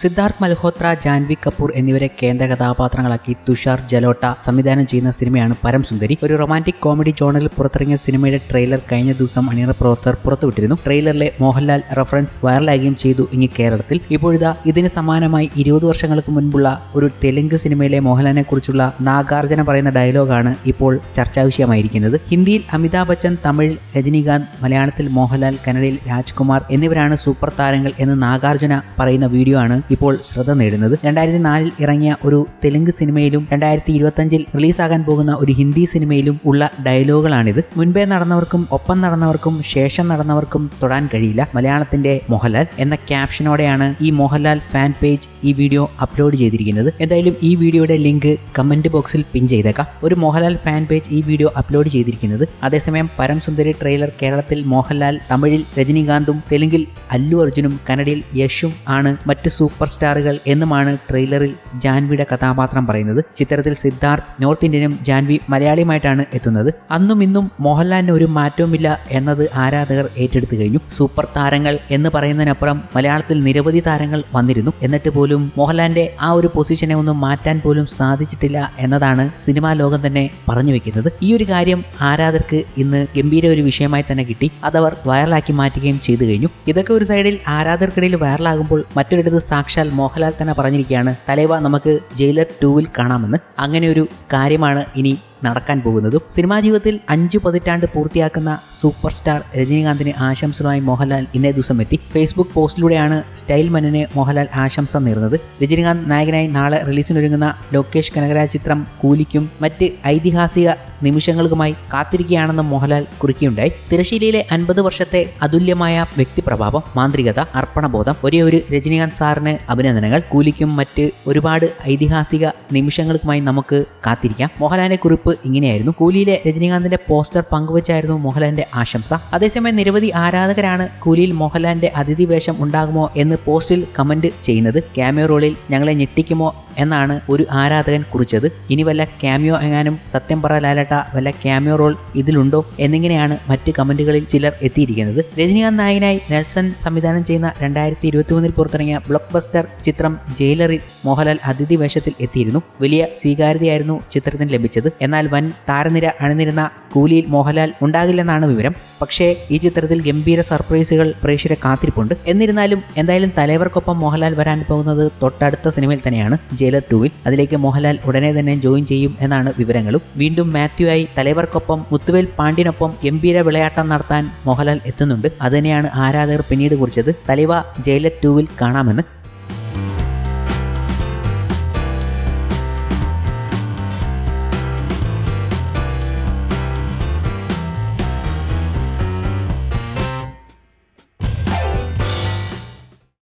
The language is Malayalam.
സിദ്ധാർത്ഥ് മൽഹോത്ര ജാൻവി കപൂർ എന്നിവരെ കേന്ദ്ര കഥാപാത്രങ്ങളാക്കി തുഷാർ ജലോട്ട സംവിധാനം ചെയ്യുന്ന സിനിമയാണ് പരംസുന്ദരി ഒരു റൊമാന്റിക് കോമഡി ജോണറിൽ പുറത്തിറങ്ങിയ സിനിമയുടെ ട്രെയിലർ കഴിഞ്ഞ ദിവസം അണിയറ പ്രവർത്തകർ പുറത്തുവിട്ടിരുന്നു. ട്രെയിലറിലെ മോഹൻലാൽ റഫറൻസ് വൈറലാകുകയും ചെയ്തു ഇനി കേരളത്തിൽ. ഇപ്പോഴിതാ ഇതിന് സമാനമായി ഇരുപത് വർഷങ്ങൾക്ക് മുൻപുള്ള ഒരു തെലുങ്ക് സിനിമയിലെ മോഹൻലാലിനെ കുറിച്ചുള്ള നാഗാർജന പറയുന്ന ഡയലോഗാണ് ഇപ്പോൾ ചർച്ചാവിഷയമായിരിക്കുന്നത് ഹിന്ദിയിൽ അമിതാഭ് ബച്ചൻ തമിഴിൽ രജനീകാന്ത് മലയാളത്തിൽ മോഹൻലാൽ കന്നഡയിൽ രാജ്കുമാർ എന്നിവരാണ് സൂപ്പർ താരങ്ങൾ എന്ന് നാഗാർജുന പറയുന്ന വീഡിയോ ആണ് ഇപ്പോൾ ശ്രദ്ധ നേടുന്നത്. രണ്ടായിരത്തി നാലിൽ ഇറങ്ങിയ ഒരു തെലുങ്ക് സിനിമയിലും രണ്ടായിരത്തി ഇരുപത്തഞ്ചിൽ റിലീസാകാൻ പോകുന്ന ഒരു ഹിന്ദി സിനിമയിലും ഉള്ള ഡയലോഗുകളാണിത്. മുൻപേ നടന്നവർക്കും ഒപ്പം നടന്നവർക്കും ശേഷം നടന്നവർക്കും തൊടാൻ കഴിയില്ല. മലയാളത്തിന്റെ മോഹൻലാൽ എന്ന ക്യാപ്ഷനോടെയാണ് ഈ മോഹൻലാൽ ഫാൻ പേജ് ഈ വീഡിയോ അപ്ലോഡ് ചെയ്തിരിക്കുന്നത്. എന്തായാലും ഈ വീഡിയോയുടെ ലിങ്ക് കമന്റ് ബോക്സിൽ പിൻ ചെയ്തേക്കാം. ഒരു മോഹൻലാൽ ഫാൻ പേജ് ഈ വീഡിയോ അപ്ലോഡ് ചെയ്തിരിക്കുന്നത്. അതേസമയം പരം സുന്ദരി ട്രെയിലർ കേരളത്തിൽ മോഹൻലാൽ തമിഴിൽ രജനീകാന്തും തെലുങ്കിൽ അല്ലു അർജുനും കന്നഡയിൽ യഷും ആണ് മറ്റ് സൂപ്പർ സ്റ്റാറുകൾ എന്നുമാണ് ട്രെയിലറിൽ ജാൻവിയുടെ കഥാപാത്രം പറയുന്നത്. ചിത്രത്തിൽ സിദ്ധാർത്ഥ് നോർത്ത് ഇന്ത്യനും ജാൻവി മലയാളിയുമായിട്ടാണ് എത്തുന്നത്. അന്നും ഇന്നും മോഹൻലാലിന് ഒരു മാറ്റവുമില്ല എന്നത് ആരാധകർ ഏറ്റെടുത്തു കഴിഞ്ഞു. സൂപ്പർ താരങ്ങൾ എന്ന് പറയുന്നതിനപ്പുറം മലയാളത്തിൽ നിരവധി താരങ്ങൾ വന്നിരുന്നു. എന്നിട്ട് പോലും മോഹൻലാലിന്റെ ആ ഒരു പൊസിഷനെ ഒന്നും മാറ്റാൻ പോലും സാധിച്ചിട്ടില്ല എന്നതാണ് സിനിമാ ലോകം തന്നെ പറഞ്ഞു വെക്കുന്നത്. ഈ ഒരു കാര്യം ആരാധകർക്ക് ഇന്ന് ഗംഭീര ഒരു വിഷയമായി തന്നെ കിട്ടി. അതവർ വൈറലാക്കി മാറ്റുകയും ചെയ്തു കഴിഞ്ഞു. ഇതൊക്കെ ഒരു സൈഡിൽ ആരാധകർക്കിടയിൽ വൈറലാകുമ്പോൾ മറ്റൊരിടത്ത് സാക്ഷാൽ മോഹൻലാൽ തന്നെ പറഞ്ഞിരിക്കുകയാണ് തലേവ നമുക്ക് ജയിലർ ടൂവിൽ കാണാമെന്ന്. അങ്ങനെ ഒരു കാര്യമാണ് ഇനി നടക്കാൻ പോകുന്നതും സിനിമാ ജീവിതത്തിൽ അഞ്ചു പതിറ്റാണ്ട് പൂർത്തിയാക്കുന്ന സൂപ്പർ സ്റ്റാർ രജനീകാന്തിന് ആശംസകളുമായി മോഹൻലാൽ ഇന്നേ ദിവസം എത്തി. ഫേസ്ബുക്ക് പോസ്റ്റിലൂടെയാണ് സ്റ്റൈൽ മനന് മോഹൻലാൽ ആശംസ നേർന്നത്. രജനീകാന്ത് നായകനായി നാളെ റിലീസിനൊരുങ്ങുന്ന ലോകേഷ് കനകരാജ് ചിത്രം കൂലിക്കും മറ്റ് ഐതിഹാസിക നിമിഷങ്ങൾക്കുമായി കാത്തിരിക്കുകയാണെന്ന് മോഹൻലാൽ കുറിക്കുകയുണ്ടായി. തിരശ്ശീലയിലെ അൻപത് വർഷത്തെ അതുല്യമായ വ്യക്തിപ്രഭാവം മാന്ത്രികത അർപ്പണബോധം ഒരേ ഒരു രജനീകാന്ത് സാറിന് അഭിനന്ദനങ്ങൾ കൂലിക്കും മറ്റ് ഒരുപാട് ഐതിഹാസിക നിമിഷങ്ങൾക്കുമായി നമുക്ക് കാത്തിരിക്കാം. മോഹൻലാലിനെ കുറിപ്പ് ഇങ്ങനെയായിരുന്നു. കൂലിയിലെ രജനീകാന്തിന്റെ പോസ്റ്റർ പങ്കുവച്ചായിരുന്നു മോഹൻലാലിന്റെ ആശംസ. അതേസമയം നിരവധി ആരാധകരാണ് കൂലിയിൽ മോഹൻലാലിന്റെ അതിഥി വേഷം ഉണ്ടാകുമോ എന്ന് പോസ്റ്റിൽ കമന്റ് ചെയ്യുന്നത്. ക്യാമിയോ റോളിൽ ഞങ്ങളെ ഞെട്ടിക്കുമോ എന്നാണ് ഒരു ആരാധകൻ കുറിച്ചത്. ഇനി വല്ല ക്യാമിയോ എങ്ങാനും സത്യം പറ ലാലേട്ട വല്ല ക്യാമിയോ റോൾ ഇതിലുണ്ടോ എന്നിങ്ങനെയാണ് മറ്റ് കമന്റുകളിൽ ചിലർ എത്തിയിരിക്കുന്നത്. രജനീകാന്ത് നായകനായി നെൽസൺ സംവിധാനം ചെയ്യുന്ന രണ്ടായിരത്തി ഇരുപത്തി മൂന്നിൽ പുറത്തിറങ്ങിയ ബ്ലോക്ക് ബസ്റ്റർ ചിത്രം ജയിലറിൽ മോഹൻലാൽ അതിഥി വേഷത്തിൽ എത്തിയിരുന്നു. വലിയ സ്വീകാര്യതയായിരുന്നു ചിത്രത്തിന് ലഭിച്ചത്. എന്നാൽ വൻ താരനിര അണിനിരുന്ന കൂലിയിൽ മോഹൻലാൽ ഉണ്ടാകില്ലെന്നാണ് വിവരം. പക്ഷേ ഈ ചിത്രത്തിൽ ഗംഭീര സർപ്രൈസുകൾ പ്രേക്ഷകരെ കാത്തിരിപ്പുണ്ട്. എന്നിരുന്നാലും എന്തായാലും തലവർക്കൊപ്പം മോഹൻലാൽ വരാൻ പോകുന്നത് തൊട്ടടുത്ത സിനിമയിൽ തന്നെയാണ് ജയിലർ ടൂവിൽ. അതിലേക്ക് മോഹൻലാൽ ഉടനെ തന്നെ ജോയിൻ ചെയ്യും എന്നാണ് വിവരങ്ങളും. വീണ്ടും മാത്യു ആയി തലവർക്കൊപ്പം മുത്തുവേൽ പാണ്ഡ്യനൊപ്പം ഗംഭീര വിളയാട്ടം നടത്താൻ മോഹൻലാൽ എത്തുന്നുണ്ട്. അതുതന്നെയാണ് ആരാധകർ പിന്നീട് കുറിച്ചത്. തലവ ജയിലർ ടൂവിൽ കാണാമെന്ന്